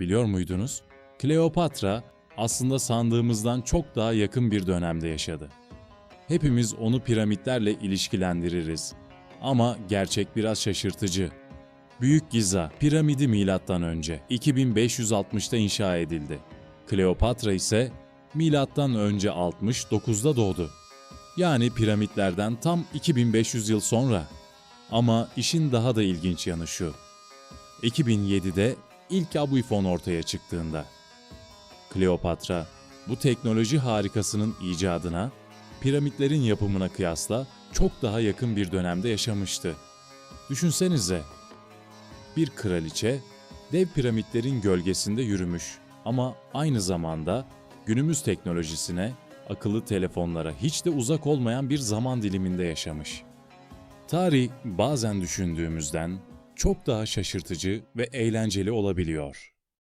Biliyor muydunuz? Kleopatra aslında sandığımızdan çok daha yakın bir dönemde yaşadı. Hepimiz onu piramitlerle ilişkilendiririz. Ama gerçek biraz şaşırtıcı. Büyük Giza piramidi milattan önce 2560'ta inşa edildi. Kleopatra ise milattan önce 69'da doğdu. Yani piramitlerden tam 2500 yıl sonra. Ama işin daha da ilginç yanı şu. 2007'de ilk abuifon ortaya çıktığında Kleopatra bu teknoloji harikasının icadına piramitlerin yapımına kıyasla çok daha yakın bir dönemde yaşamıştı. Düşünsenize, bir kraliçe dev piramitlerin gölgesinde yürümüş ama aynı zamanda günümüz teknolojisine, akıllı telefonlara hiç de uzak olmayan bir zaman diliminde yaşamış. Tarih bazen düşündüğümüzden çok daha şaşırtıcı ve eğlenceli olabiliyor.